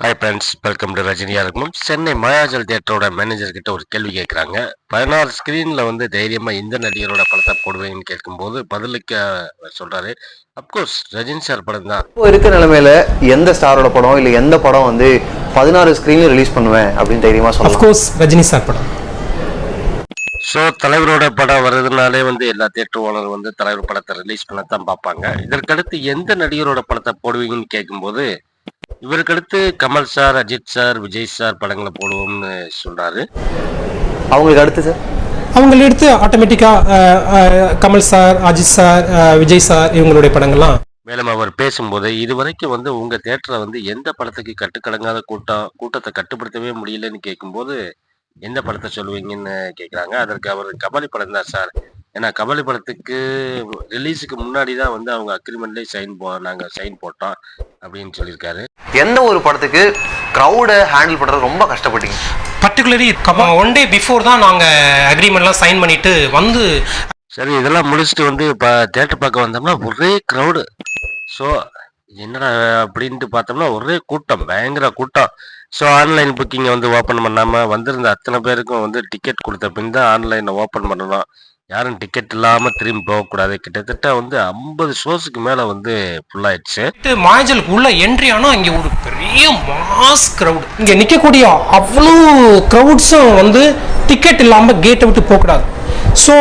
Hi friends welcome to ரஜினியா இருக்கும் Chennai மாயாஜல் தியேட்டரோட manager கிட்ட ஒரு கேள்வி கேட்குறாங்க. பதினாறு ஸ்க்ரீன்ல வந்து தைரியமா இந்த நடிகரோட படத்தை போடுவேன்னு கேட்கும்போது பதிலுக்கு அவர் சொல்றாரு. அப்கோர்ஸ் ரஜினி சார் படம் தான். இப்போ இருக்க நிலைமையில எந்த ஸ்டாரோட படம் இல்லை எந்த படம் வந்து பதினாறு ஸ்க்ரீன்ல ரிலீஸ் பண்ணுவேன் அப்படின்னு தைரியமா சொல்லலாம் அஃப்கோர்ஸ் ரஜினி சார் படம். ஸோ தலைவரோட படம் வர்றதுனாலே வந்து எல்லா தியேட்டர் ஓனர் வந்து தலைவர் படத்தை ரிலீஸ் பண்ணத்தான் பார்ப்பாங்க. இதற்கடுத்து எந்த நடிகரோட படத்தை போடுவீங்கன்னு கேட்கும்போது இவருக்கடுத்து Kamal sir Ajith sir Vijay sir படங்களை போடுவோம்னு சொல்றாரு. அவங்களுக்கு அடுத்து சார்? அவங்கள எடுத்து ஆட்டோமேட்டிக்காக Kamal sir Ajith sir Vijay sir இவங்களுடைய படங்கள்லாம். மேலும் அவர் பேசும்போது இதுவரைக்கும் வந்து உங்க தியேட்டரை வந்து எந்த படத்துக்கு கட்டுக்கடங்காத கூட்டம் கூட்டத்தை கட்டுப்படுத்தவே முடியலன்னு கேட்கும்போது எந்த படத்தை சொல்லுவீங்கன்னு கேட்குறாங்க அதற்கு அவர் கபாலி படம் தான் சார். ஏன்னா கபாலி படத்துக்கு ரிலீஸுக்கு முன்னாடி தான் வந்து அவங்க அக்ரிமெண்ட்லேயே சைன் போ நாங்கள் சைன் போட்டோம் அப்படின்னு சொல்லியிருக்காரு. எந்த ஒரு படத்துக்கு க்ரௌடை ஹேண்டில் பண்றது ரொம்ப கஷ்டப்பட்டீங்க? பர்டிகுலரி ஒன் டே பிஃபோர் தான் நாங்கள் அக்ரிமெண்ட்லாம் சைன் பண்ணிட்டு வந்து சரி இதெல்லாம் முடிச்சுட்டு வந்து இப்போ தேட்டர் பார்க்க வந்தோம்னா ஒரே க்ரௌடு ஸோ என்னடா அப்படின்ட்டு பார்த்தோம்னா ஒரே கூட்டம் பயங்கர கூட்டம். ஸோ ஆன்லைன் புக்கிங்கை வந்து ஓப்பன் பண்ணாமல் வந்திருந்த அத்தனை பேருக்கும் வந்து டிக்கெட் கொடுத்த பின் தான் ஆன்லைனை ஓப்பன் பண்ணணும். யாரும் டிக்கெட் இல்லாமல் திரும்பி போகக்கூடாது. கிட்டத்தட்ட வந்து ஐம்பது ஷோஸுக்கு மேலே வந்து ஃபுல்லாயிடுச்சு மாயஜலுக்கு உள்ள என்ட்ரி ஆனால் இங்கே ஒரு பெரிய மாஸ் க்ரௌட் இங்கே நிற்கக்கூடிய அவ்வளோ க்ரௌட்ஸும் வந்து டிக்கெட் இல்லாமல் கேட்டை விட்டு போகக்கூடாது. ஸோ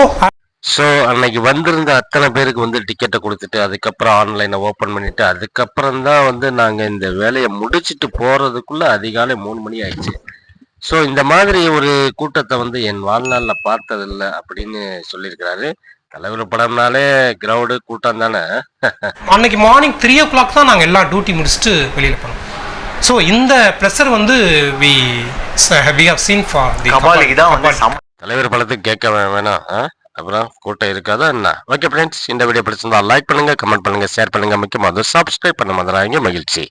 ஸோ அன்னைக்கு வந்திருந்த அத்தனை பேருக்கு வந்து டிக்கெட்டை கொடுத்துட்டு அதுக்கப்புறம் ஆன்லைனை ஓப்பன் பண்ணிட்டு அதுக்கப்புறம் தான் வந்து நாங்கள் இந்த வேலையை முடிச்சிட்டு போகிறதுக்குள்ள அதிகாலை மூணு மணி ஆயிடுச்சு. ஸோ இந்த மாதிரி ஒரு கூட்டத்தை வந்து என் வாழ்நாளில் பார்த்ததில்ல அப்படின்னு சொல்லியிருக்கிறாரு. தலைவர் படம்னாலே கிரவுடு கூட்டம் தானே? அன்னைக்கு மார்னிங் த்ரீ ஓ கிளாக் தான் நாங்கள் எல்லாம் டியூட்டி முடிச்சுட்டு வெளியில் போனோம். ஸோ இந்த ப்ரெஷர் வந்து we we have seen for the கபாலிக்கு தான் வந்து செம்ம தலைவர் படத்துக்கு கேட்க வேணாம். ஆ? அப்புறம் கூட்டம் இருக்காதா என்ன? ஓகே ஃப்ரெண்ட்ஸ் இந்த வீடியோ பிடிச்சிருந்தா லைக் பண்ணுங்க கமெண்ட் பண்ணுங்க ஷேர் பண்ணுங்க. முக்கியமாக சப்ஸ்கிரைப் பண்ண மாதிரி மகிழ்ச்சி.